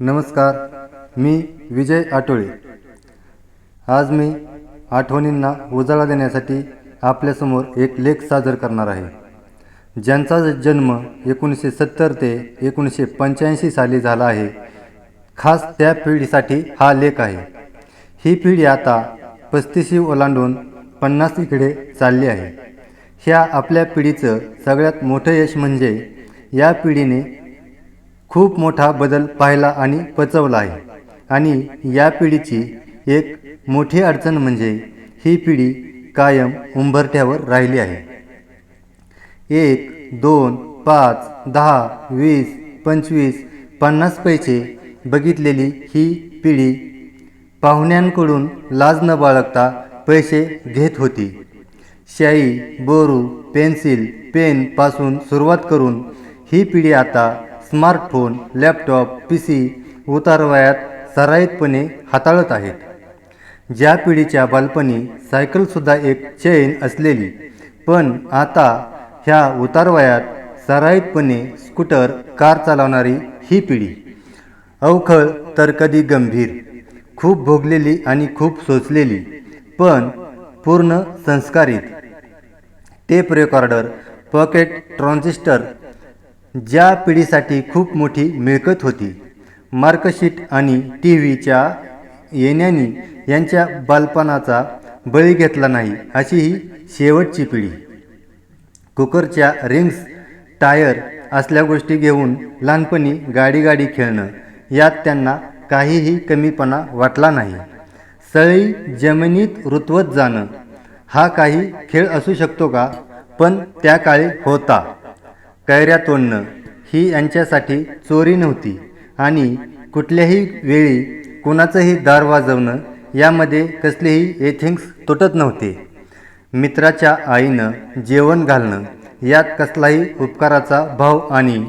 नमस्कार मी विजय आटोळे. आज मी आठवणींना उजाळा देण्यासाठी आपल्यासमोर एक लेख सादर करणार आहे. ज्यांचा जन्म एकोणीसशे सत्तर ते एकोणीसशे पंच्याऐंशी साली झाला आहे खास त्या पिढीसाठी हा लेख आहे. ही पिढी आता पस्तीशी ओलांडून पन्नास इकडे चालली आहे. ह्या आपल्या पिढीचं सगळ्यात मोठं यश म्हणजे या पिढीने खूप मोठा बदल पाहिला आणि पचवला आहे. आणि या पिढीची एक मोठी अडचण म्हणजे ही पिढी कायम उंबरठ्यावर राहिली आहे. एक दोन पाच दहा वीस पंचवीस पन्नास पैसे बघितलेली ही पिढी पाहुण्यांकडून लाज न बाळगता पैसे घेत होती. शाई बोरू पेन्सिल पेनपासून सुरुवात करून ही पिढी आता स्मार्टफोन लॅपटॉप पी सी उतारवयात सराईतपणे हाताळत आहेत. ज्या पिढीच्या बालपणी सायकलसुद्धा एक चैन असलेली पण आता ह्या उतारवयात सराईतपणे स्कूटर कार चालवणारी ही पिढी. अवखळ तर कधी गंभीर खूप भोगलेली आणि खूप सोचलेली पण पूर्ण संस्कारित. टेप रेकॉर्डर पॉकेट ट्रान्झिस्टर ज्या पिढीसाठी खूप मोठी मिळकत होती. मार्कशीट आणि टी व्हीच्या येण्याने यांच्या बालपणाचा बळी घेतला नाही अशी ही शेवटची पिढी. कुकरच्या रिंग्स टायर असल्या गोष्टी घेऊन लहानपणी गाडी गाडी खेळणं यात त्यांना काहीही कमीपणा वाटला नाही. सळी जमिनीत रुतवत जाणं हा काही खेळ असू शकतो का? पण त्या काळी होता. कैऱ्या तोडणं ही यांच्यासाठी चोरी नव्हती. आणि कुठल्याही वेळी कोणाचंही दार वाजवणं यामध्ये कसलेही एथिंग्स तुटत नव्हते. मित्राच्या आईनं जेवण घालणं यात कसलाही उपकाराचा भाव आणि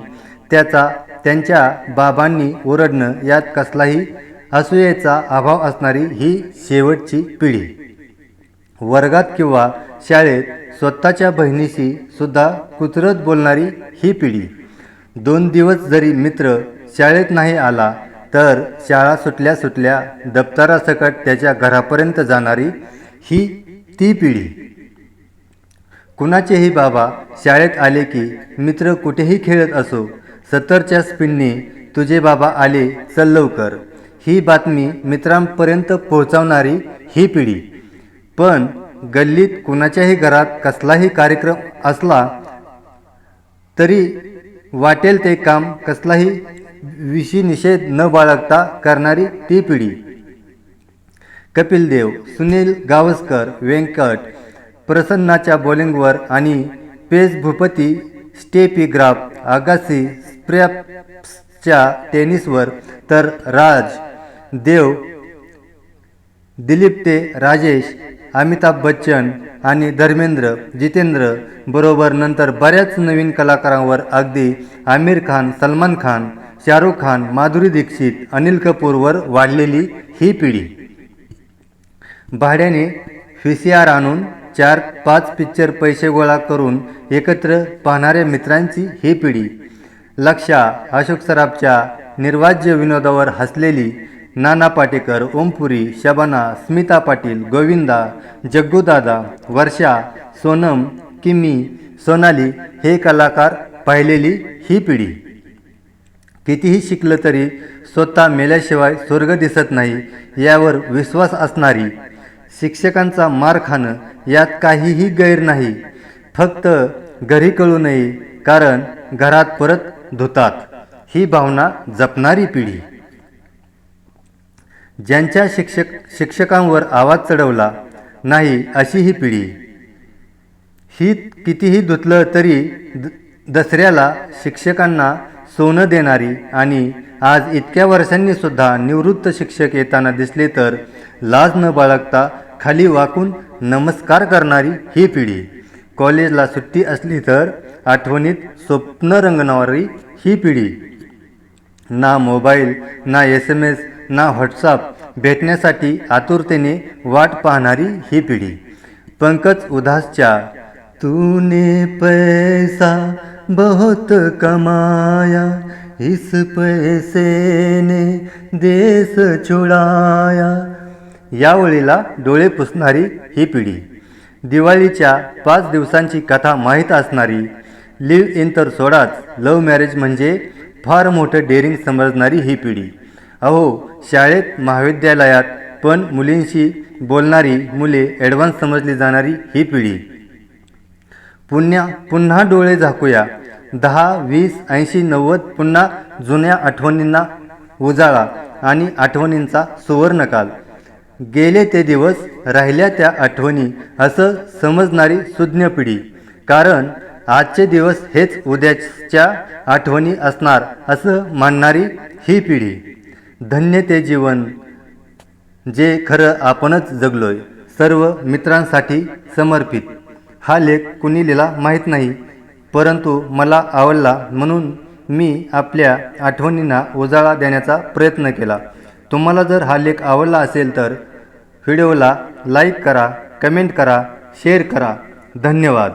त्याचा त्यांच्या बाबांनी ओरडणं यात कसलाही असूयेचा अभाव असणारी ही शेवटची पिढी. वर्गात किंवा शाळेत स्वतःच्या बहिणीशी सुद्धा कुचरत बोलणारी ही पिढी. दोन दिवस जरी मित्र शाळेत नाही आला तर शाळा सुटल्या सुटल्या दप्तरासकट त्याच्या घरापर्यंत जाणारी ही ती पिढी. कुणाचेही बाबा शाळेत आले की मित्र कुठेही खेळत असो सत्तरच्या स्पीडने तुझे बाबा आले चल लवकर. ही बातमी मित्रांपर्यंत पोहोचवणारी ही पिढी. पण गल्लीत कुणाच्याही घरात कसलाही कार्यक्रम असला तरी वाटेल ते काम कसलाही विशी निषेध न बाळगता करणारी ती पिढी. कपिल देव सुनील गावस्कर व्यंकट प्रसन्नाच्या बॉलिंगवर आणि Paes Bhupathi Steffi Graf Agassi स्प्रॅप्सच्या टेनिसवर तर राज देव दिलीप ते राजेश अमिताभ बच्चन आणि धर्मेंद्र जितेंद्र बरोबर नंतर बऱ्याच नवीन कलाकारांवर अगदी आमिर खान सलमान खान शाहरुख खान माधुरी दीक्षित अनिल कपूरवर वाढलेली ही पिढी. भाड्याने व्ही सी आर आणून चार पाच पिक्चर पैसे गोळा करून एकत्र पाहणाऱ्या मित्रांची ही पिढी. लक्षा अशोक सराफच्या निर्वाज्य विनोदावर हसलेली नाना पाटेकर ओमपुरी शबाना स्मिता पाटील गोविंदा जग्गूदादा वर्षा सोनम किमी सोनाली हे कलाकार पाहिलेली ही पिढी. कितीही शिकलं तरी स्वतः मेल्याशिवाय स्वर्ग दिसत नाही यावर विश्वास असणारी शिक्षकांचा मार खाणं यात काहीही गैर नाही. फक्त घरी कळू नये कारण घरात परत धुतात. ही भावना जपणारी पिढी. ज्यांच्या शिक्षक शिक्षकांवर आवाज चढवला नाही अशी ही पिढी. ही कितीही धुतलं तरी द दसऱ्याला शिक्षकांना सोनं देणारी आणि आज इतक्या वर्षांनी सुद्धा निवृत्त शिक्षक येताना दिसले तर लाज न बाळगता खाली वाकून नमस्कार करणारी ही पिढी. कॉलेजला सुट्टी असली तर आठवणीत स्वप्न रंगणारी ही पिढी. ना मोबाईल ना एस एम एस ना व्हॉट्सअप. भेटण्यासाठी आतुरतेने वाट पाहणारी ही पिढी. पंकज उदासच्या तूने पैसा बहुत कमाया इस पैसे ने देश छुड़ाया. यावेळेला डोळे पुसणारी ही पिढी. दिवाळीच्या पाच दिवसांची कथा माहीत असणारी लिव्ह इन तर सोडाच लव्ह मॅरेज म्हणजे फार मोठं डेअरिंग समजणारी ही पिढी. अहो शाळेत महाविद्यालयात पण मुलींशी बोलणारी मुले ॲडव्हान्स समजली जाणारी ही पिढी. पुन्हा पुन्हा डोळे झाकूया. दहा वीस ऐंशी नव्वद पुन्हा जुन्या आठवणींना उजाळा आणि आठवणींचा सुवर्णकाल गेले ते दिवस राहिल्या त्या आठवणी असं समजणारी सुज्ञ पिढी. कारण आजचे दिवस हेच उद्याच्या आठवणी असणार असं मानणारी ही पिढी. धन्य ते जीवन जे खरं आपणच जगलोय सर्व मित्रांसाठी समर्पित. हा लेख कुणी लिहिला माहीत नाही परंतु मला आवडला म्हणून मी आपल्या आठवणींना उजाळा देण्याचा प्रयत्न केला. तुम्हाला जर हा लेख आवडला असेल तर व्हिडिओला लाईक करा कमेंट करा शेअर करा. धन्यवाद.